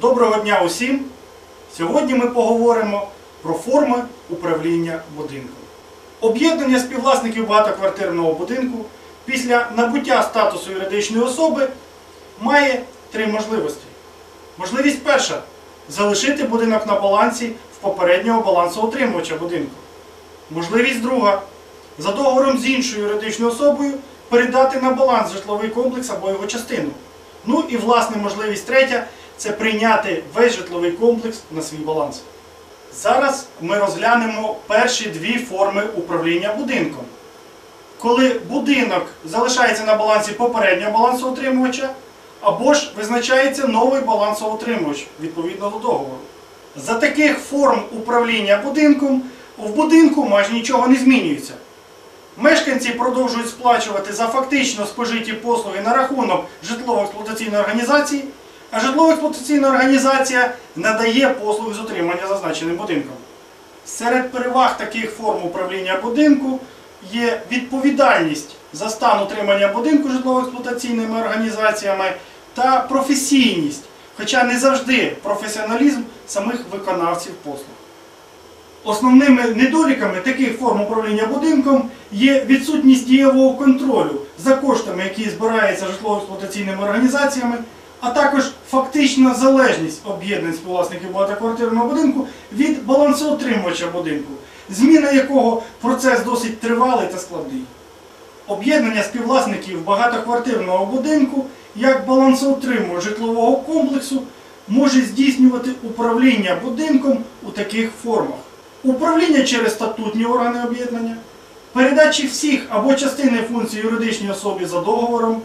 Доброго дня усім! Сьогодні ми поговоримо про форми управління будинком. Об'єднання співвласників багатоквартирного будинку після набуття статусу юридичної особи має три можливості. Можливість перша залишити будинок на балансі в попереднього балансоутримувача будинку. Можливість друга за договором з іншою юридичною особою передати на баланс житловий комплекс або його частину. Ну і власне можливість третя це прийняти весь житловий комплекс на свій баланс. Зараз ми розглянемо перші дві форми управління будинком. Коли будинок залишається на балансі попереднього балансоутримувача, або ж визначається новий балансоутримувач відповідно до договору. За таких форм управління будинком в будинку майже нічого не змінюється. Мешканці продовжують сплачувати за фактично спожиті послуги на рахунок житлово-експлуатаційної організації, а житлово-експлуатаційна організація надає послуги з утримання зазначеним будинком. Серед переваг таких форм управління будинку є відповідальність за стан утримання будинку житлово-експлуатаційними організаціями та професійність, хоча не завжди професіоналізм самих виконавців послуг. Основними недоліками таких форм управління будинком є відсутність дієвого контролю за коштами, які збираються житлово-експлуатаційними організаціями, а також фактична залежність об'єднань співвласників багатоквартирного будинку від балансоутримувача будинку, зміна якого процес досить тривалий та складний. Об'єднання співвласників багатоквартирного будинку як балансоутримувач житлового комплексу може здійснювати управління будинком у таких формах. Управління через статутні органи об'єднання, передачі всіх або частини функцій юридичній особі за договором,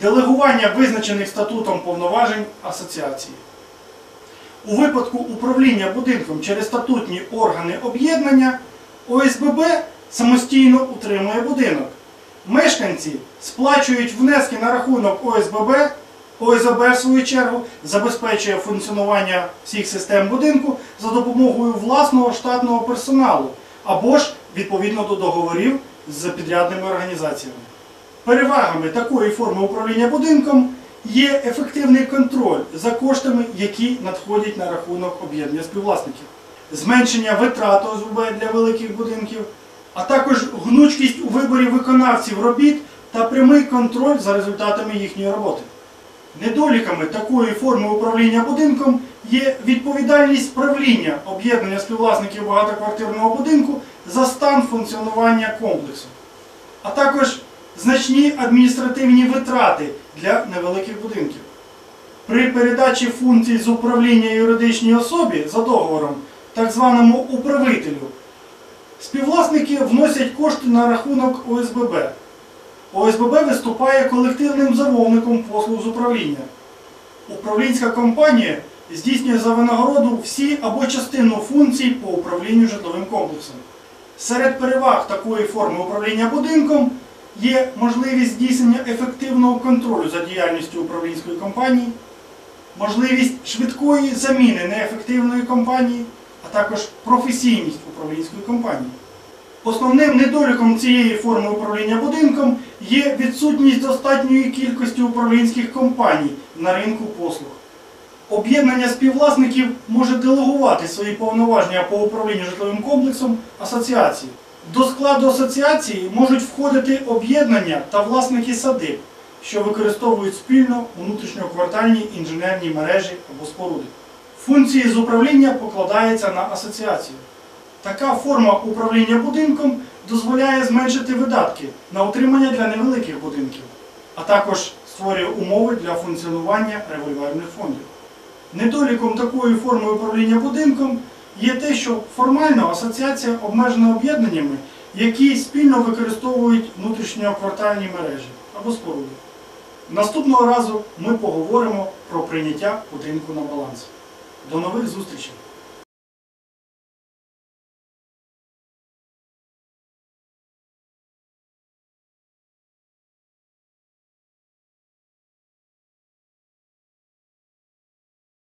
делегування визначених статутом повноважень асоціації. У випадку управління будинком через статутні органи об'єднання ОСББ самостійно утримує будинок. Мешканці сплачують внески на рахунок ОСББ, ОСБ в свою чергу забезпечує функціонування всіх систем будинку за допомогою власного штатного персоналу або ж відповідно до договорів з підрядними організаціями. Перевагами такої форми управління будинком є ефективний контроль за коштами, які надходять на рахунок об'єднання співвласників, зменшення витрат ОСББ для великих будинків, а також гнучкість у виборі виконавців робіт та прямий контроль за результатами їхньої роботи. Недоліками такої форми управління будинком є відповідальність правління об'єднання співвласників багатоквартирного будинку за стан функціонування комплексу, а також значні адміністративні витрати для невеликих будинків. При передачі функцій з управління юридичній особі за договором, так званому управителю, співвласники вносять кошти на рахунок ОСББ. ОСББ виступає колективним замовником послуг з управління. Управлінська компанія здійснює за винагороду всі або частину функцій по управлінню житловим комплексом. Серед переваг такої форми управління будинком є можливість здійснення ефективного контролю за діяльністю управлінської компанії, можливість швидкої заміни неефективної компанії, а також професійність управлінської компанії. Основним недоліком цієї форми управління будинком є відсутність достатньої кількості управлінських компаній на ринку послуг. Об'єднання співвласників може делегувати свої повноваження по управлінню житловим комплексом асоціації. До складу асоціації можуть входити об'єднання та власники садиб, що використовують спільно внутрішньоквартальні інженерні мережі або споруди. Функції з управління покладаються на асоціацію. Така форма управління будинком дозволяє зменшити видатки на утримання для невеликих будинків, а також створює умови для функціонування револьверних фондів. Недоліком такої форми управління будинком є те, що формально асоціація обмежена об'єднаннями, які спільно використовують внутрішньоквартальні мережі або споруди. Наступного разу ми поговоримо про прийняття будинку на баланс. До нових зустрічей!